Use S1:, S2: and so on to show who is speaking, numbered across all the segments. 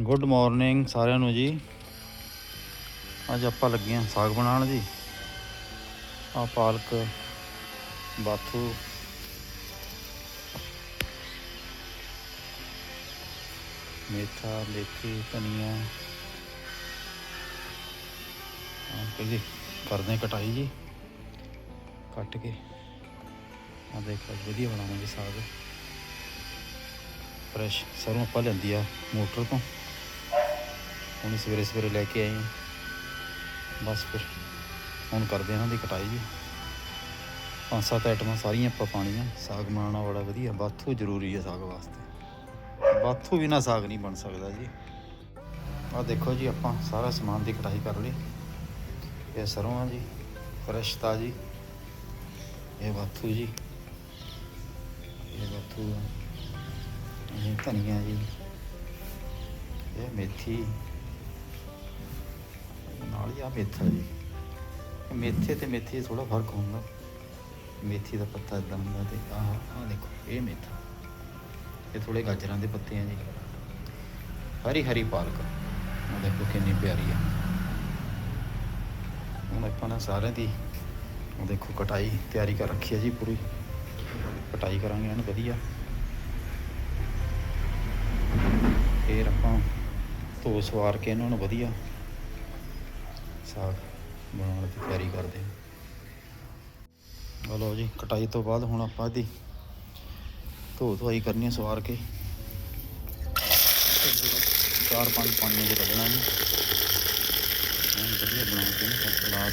S1: Good morning ਸਾਰਿਆਂ ਨੂੰ ਜੀ। ਅੱਜ ਆਪਾਂ ਲੱਗੇ ਹਾਂ ਸਾਗ ਬਣਾਉਣ ਜੀ। ਆ ਪਾਲਕ, ਬਾਥੂ। ਮੇਥਾ, ਮੇਥੀ, ਧਨੀਆ। ਆ ਪਹਿਲੇ ਕਰਦੇ ਹਾਂ ਕਟਾਈ ਜੀ। ਕੱਟ ਕੇ। ਆ ਦੇਖੋ ਅੱਜ ਵਧੀਆ ਬਣਾਵਾਂਗੇ ਸਾਗ। ਫਰੈਸ਼ ਸਰੋਂ ਆਪਾਂ ਲੈਂਦੀ ਆ ਮੋਟਰ ਤੋਂ। ਹੁਣ ਸਵੇਰੇ ਸਵੇਰੇ ਲੈ ਕੇ ਆਏ ਹਾਂ। ਬਸ ਫਿਰ ਹੁਣ ਕਰਦੇ ਹਾਂ ਇਹਨਾਂ ਦੀ ਕਟਾਈ ਜੀ। ਪੰਜ ਸੱਤ ਆਈਟਮਾਂ ਸਾਰੀਆਂ ਆਪਾਂ ਪਾਣੀਆਂ ਸਾਗ ਬਣਾਉਣਾ ਬੜਾ ਵਧੀਆ। ਬਾਥੂ ਜ਼ਰੂਰੀ ਹੈ ਸਾਗ ਵਾਸਤੇ। ਬਾਥੂ ਬਿਨਾ ਸਾਗ ਨਹੀਂ ਬਣ ਸਕਦਾ ਜੀ। ਆਹ ਦੇਖੋ ਜੀ ਆਪਾਂ ਸਾਰਾ ਸਮਾਨ ਦੀ ਕਟਾਈ ਕਰ ਲਈ। ਇਹ ਸਰੋਂ ਆ ਜੀ। ਫਰੈਸ਼ ਤਾਜੀ। ਇਹ ਬਾਥੂ ਜੀ। ਇਹ ਬਾਥੂ ਇਹ ਧਨੀਆ ਜੀ। ਇਹ ਮੇਥੀ। ਨਾਲ ਹੀ ਆ ਮੇਥਾ ਜੀ। ਮੇਥੇ ਤੇ ਮੇਥੀ 'ਚ ਥੋੜਾ ਫ਼ਰਕ ਹੁੰਦਾ। ਮੇਥੀ ਦਾ ਪੱਤਾ ਇਦਾਂ ਹੁੰਦਾ ਤੇ ਆਹ ਆਹ ਦੇਖੋ, ਇਹ ਮੇਥਾ। ਇਹ ਥੋੜੇ ਗਾਜਰਾਂ ਦੇ ਪੱਤੇ ਆ ਜੀ। ਹਰੀ ਹਰੀ ਪਾਲਕ। ਉਹ ਦੇਖੋ ਕਿੰਨੀ ਪਿਆਰੀ ਆ। ਹੁਣ ਆਪਾਂ ਨੇ ਸਾਰਿਆਂ ਦੀ ਦੇਖੋ ਕਟਾਈ ਤਿਆਰੀ ਕਰ ਰੱਖੀ ਹੈ ਜੀ ਪੂਰੀ। ਕਟਾਈ ਕਰਾਂਗੇ ਇਹਨੂੰ ਵਧੀਆ। ਫਿਰ ਆਪਾਂ ਧੋ ਸਵਾਰ ਕੇ ਇਹਨਾਂ ਨੂੰ ਵਧੀਆ ਸਾਗ ਬਣਾਉਣ ਦੀ ਤਿਆਰੀ ਕਰਦੇ ਹਾਂ। ਲਓ ਜੀ, ਕਟਾਈ ਤੋਂ ਬਾਅਦ ਹੁਣ ਆਪਾਂ ਇਹਦੀ ਧੋ ਧੁਆਈ ਕਰਨੀ ਹੈ, ਸਵਾਰ ਕੇ। ਚਾਰ ਪੰਜ ਪਾਣੀ ਦੇ ਕੱਢਣਾ ਹੈ ਵਧੀਆ ਬਣਾ ਕੇ ਸਲਾਦ।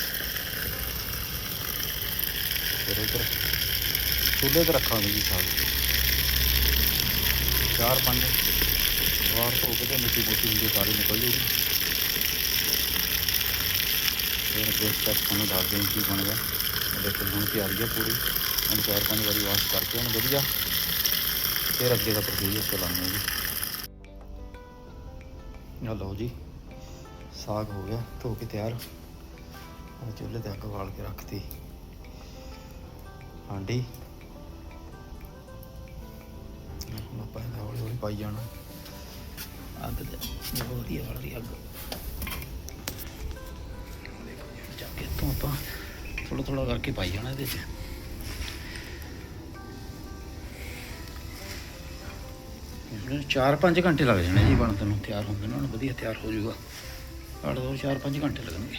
S1: ਫਿਰ ਉਧਰ ਚੁੱਲ੍ਹੇ ਤੇ ਰੱਖਾਂਗੇ ਜੀ ਸਾਗ। ਚਾਰ ਪੰਜ ਵਾਰ ਧੋ ਕੇ ਤੇ ਮਿੱਟੀ ਮੋਟੀ ਹੁੰਦੀ ਸਾਰੀ ਨਿਕਲ ਜੂਗੀ। ਫਿਰ ਅੱਗੇ ਸਟੈਪ ਤੁਹਾਨੂੰ ਦੱਸ ਦੇਂ ਕੀ ਬਣ ਗਿਆ। ਦੇਖੋ ਹੁਣ ਤਿਆਰੀ ਹੈ ਪੂਰੀ। ਹੁਣ ਚਾਰ ਪੰਜ ਵਾਰੀ ਵਾਸ਼ ਕਰਕੇ ਉਹਨੂੰ ਵਧੀਆ। ਫਿਰ ਅੱਗੇ ਦਾ ਪ੍ਰੋਸੀਜਰ ਚਲਾਉਂਦੇ ਹਾਂ ਜੀ। ਆ ਲਓ ਜੀ, ਸਾਗ ਹੋ ਗਿਆ, ਧੋ ਕੇ ਤਿਆਰ। ਆ ਚੁੱਲ੍ਹੇ ਤੇ ਅੱਗ ਬਾਲ ਕੇ ਰੱਖਤੀ। ਹਾਂਡੀ। ਹੁਣ ਆਪਾਂ ਹੌਲੀ ਹੌਲੀ ਪਾਈ ਜਾਣਾ। ਅੱਗ ਤੇ ਵਧੀਆ ਵਾਲੀ ਅੱਗ। ਆਪਾਂ ਥੋੜਾ ਥੋੜਾ ਕਰਕੇ ਪਾਈ ਜਾਣਾ ਇਹਦੇ 'ਚ। ਇਹਨੂੰ 4-5 ਘੰਟੇ ਲੱਗ ਜਾਣੇ ਜੀ ਬਣਨ ਨੂੰ। ਤਿਆਰ ਹੁੰਦੇ ਨੂੰ ਵਧੀਆ ਤਿਆਰ ਹੋ ਜਾਊਗਾ। ਅੱਠ ਦੋ 4-5 ਘੰਟੇ ਲੱਗਣਗੇ।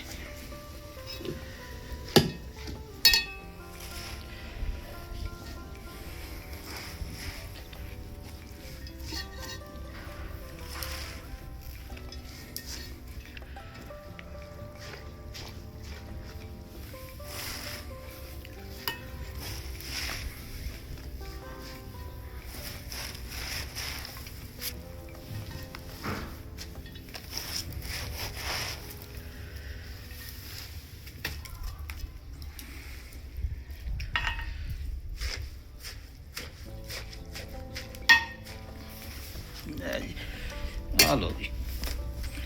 S1: ਆ ਲਓ ਜੀ।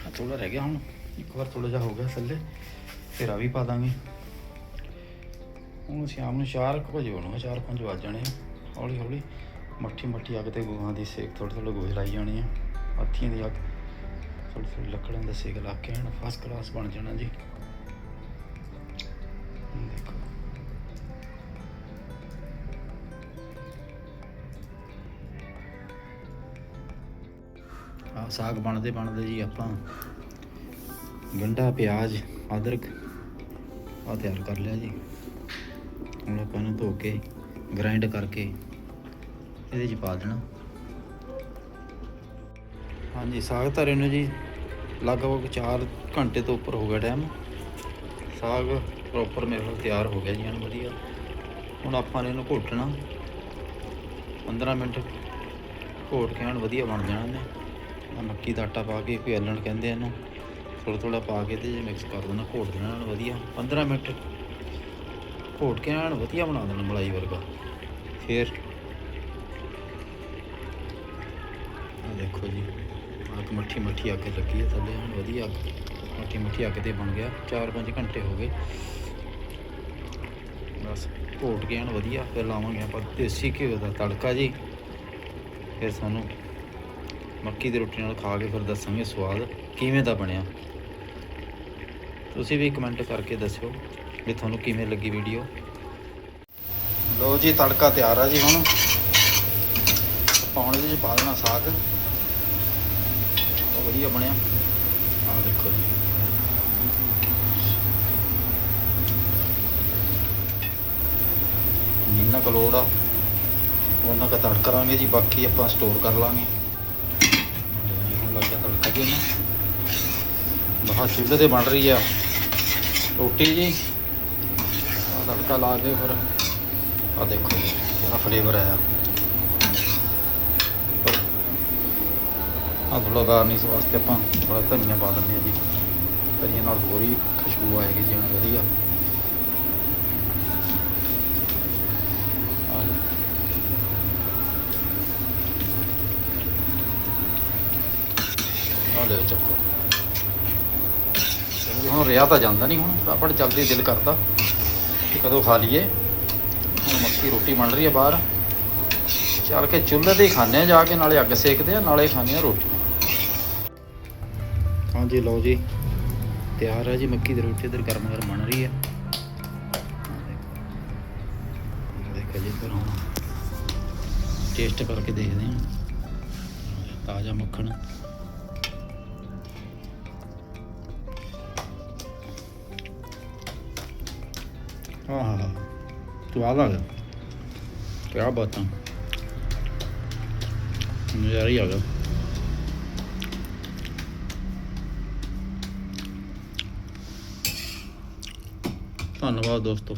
S1: ਆ ਥੋੜਾ ਰਹਿ ਗਿਆ ਹੁਣ। ਇੱਕ ਵਾਰ ਥੋੜਾ ਜਿਹਾ ਹੋ ਗਿਆ ਥੱਲੇ, ਫਿਰ ਆ ਵੀ ਪਾ ਦਾਂਗੇ। ਹੁਣ ਸ਼ਾਮ ਨੂੰ 4 ਵਜੇ ਬਣੂਗਾ 4-5 ਵੱਜ ਜਾਣੇ ਆ। ਹੌਲੀ ਹੌਲੀ ਮੱਠੀ ਮੱਠੀ ਅੱਗ ਤੇ ਗੋਹਾਂ ਦੀ ਸੇਕ ਥੋੜੇ ਥੋੜੇ ਗੋਹੇ ਲਾਈ ਜਾਣੀ ਆ। ਹੱਥੀਆਂ ਦੀ ਅੱਗ ਥੋੜੀ ਥੋੜੀ ਲੱਕੜਾਂ ਦਾ ਸੇਕ ਲਾ ਕੇ ਹਣ ਫਸਟ ਕਲਾਸ ਬਣ ਜਾਣਾ ਜੀ। ਆ ਸਾਗ ਬਣਦੇ ਬਣਦੇ ਜੀ ਆਪਾਂ ਗੰਢਾ ਪਿਆਜ਼, ਅਦਰਕ ਆ ਤਿਆਰ ਕਰ ਲਿਆ ਜੀ। ਹੁਣ ਆਪਾਂ ਇਹਨੂੰ ਧੋ ਕੇ ਗ੍ਰਾਈਂਡ ਕਰਕੇ ਇਹਦੇ 'ਚ ਪਾ ਦੇਣਾ। ਹਾਂਜੀ, ਸਾਗ ਧਰੇ ਨੂੰ ਜੀ। ਲਗਭਗ 4 ਘੰਟੇ ਤੋਂ ਉੱਪਰ ਹੋ ਗਿਆ ਟਾਈਮ ਸਾਗ ਪ੍ਰੋਪਰ ਮੇਰੇ ਕੋਲ ਤਿਆਰ ਹੋ ਗਿਆ ਜੀ ਐਨ ਵਧੀਆ। ਹੁਣ ਆਪਾਂ ਨੇ ਇਹਨੂੰ ਘੋਟਣਾ। 15 ਮਿੰਟ ਘੋਟ ਕੇ ਐਨ ਵਧੀਆ ਬਣ ਜਾਣਾ ਨੇ ਮੱਕੀ ਦਾ ਆਟਾ ਪਾ ਕੇ, ਕੋਈ ਕਹਿੰਦੇ ਇਹਨੂੰ। ਥੋੜਾ ਥੋੜਾ ਪਾ ਕੇ ਤੇ ਮਿਕਸ ਕਰ ਦੇਣਾ, ਘੋਟ ਦੇਣਾ ਇਹਨੂੰ ਵਧੀਆ। 15 ਮਿੰਟ ਘੋਟ ਕੇ ਐਨ ਵਧੀਆ ਬਣਾ ਦੇਣਾ ਮਲਾਈ ਵਰਗਾ। ਫਿਰ ਆ ਦੇਖੋ ਜੀ ਅੱਗ ਮੱਠੀ ਮੱਠੀ ਅੱਗ ਲੱਗੀ ਹੈ ਥੱਲੇ, ਹੁਣ ਵਧੀਆ ਮੱਠੀ ਮੱਠੀ ਅੱਗ ਤੇ ਬਣ ਗਿਆ 4-5 ਘੰਟੇ ਹੋ ਗਏ। ਬਸ ਘੋਟ ਕੇ ਐਨ ਵਧੀਆ, ਫਿਰ ਲਾਵਾਂਗੇ ਆਪਾਂ ਦੇਸੀ ਘਿਓ ਦਾ ਤੜਕਾ ਜੀ। ਫਿਰ ਸਾਨੂੰ ਮੱਕੀ ਦੀ ਰੋਟੀ ਨਾਲ ਖਾ ਕੇ ਫਿਰ ਦੱਸਾਂਗੇ ਸਵਾਦ ਕਿਵੇਂ ਦਾ ਬਣਿਆ। ਤੁਸੀਂ ਵੀ ਕਮੈਂਟ ਕਰਕੇ ਦੱਸਿਓ ਵੀ ਤੁਹਾਨੂੰ ਕਿਵੇਂ ਲੱਗੀ ਵੀਡੀਓ ਲੋ ਜੀ, ਤੜਕਾ ਤਿਆਰ ਆ ਜੀ ਹੁਣ। ਆਪਾਂ ਹੁਣ ਇਹਦੇ ਪਾ ਦੇਣਾ ਸਾਗ। ਉਹ ਵਧੀਆ ਬਣਿਆ। ਆਹ ਦੇਖੋ ਜੀ। ਜਿੰਨਾ ਕੁ ਲੋੜ ਆ, ਉਹਨਾਂ ਕਾ ਤੜਕਾ ਕਰਾਂਗੇ ਜੀ, ਬਾਕੀ ਆਪਾਂ ਸਟੋਰ ਕਰ ਲਾਂਗੇ। ਲੱਗ ਗਿਆ ਤੜਕਾ ਜੀ ਇਹਨੂੰ। ਬਾਹਰ ਚੁੱਲ੍ਹੇ ਤੇ ਬਣ ਰਹੀ ਆ ਰੋਟੀ ਜੀ। ਤੜਕਾ ਲਾ ਕੇ ਫਿਰ ਆ ਦੇਖੋ ਜੀ, ਕਿਹੜਾ ਫਲੇਵਰ ਆਇਆ। ਆ ਥੋੜਾ ਗਾਰਨਿਸ਼ ਵਾਸਤੇ ਆਪਾਂ ਥੋੜਾ ਧਨੀਆ ਪਾ ਦਿੰਦੇ ਆ ਜੀ। ਧਨੀਆ ਨਾਲ ਹੋਰ ਹੀ ਖੁਸ਼ਬੂ ਆਏਗੀ, ਜਿਵੇਂ ਵਧੀਆ ਆ ਲਓ ਆ ਲੈ ਚੱਕੋ। ਹੁਣ ਰਿਆ ਤਾਂ ਜਾਂਦਾ ਨਹੀਂ ਹੁਣ ਤਾਂ ਜਲਦੀ ਦਿਲ ਕਰਦਾ। ਕਿ ਕਦੋਂ ਖਾ ਲਈਏ? ਹੁਣ ਮੱਕੀ ਰੋਟੀ ਬਣ ਰਹੀ ਹੈ ਬਾਹਰ। ਚੱਲ ਕੇ ਚੁੱਲ੍ਹੇ ਤੇ ਹੀ ਆ ਜਾ ਕੇ, ਨਾਲੇ ਅੱਗ ਸੇਕਦੇ ਆ, ਨਾਲੇ ਖਾਂਦੇ ਆ ਰੋਟੀ। ਹਾਂਜੀ ਲਓ ਜੀ, ਤਿਆਰ ਹੈ ਜੀ, ਮੱਕੀ ਦੀ ਰੋਟੀ ਇਧਰ ਗਰਮ ਗਰਮ ਬਣ ਰਹੀ ਹੈ ਦੇਖੋ ਜੀ ਫਿਰ ਹੁਣ ਟੇਸਟ ਕਰਕੇ ਦੇਖਦੇ ਹਾਂ ਤਾਜ਼ਾ ਮੱਖਣ। ਆਹ ਸਵਾਦ ਆ ਗਿਆ। ਕਿਆ ਬਾਤਾਂ ਨਜ਼ਾਰਾ ਹੀ ਆ ਗਿਆ। ਧੰਨਵਾਦ ਦੋਸਤੋ।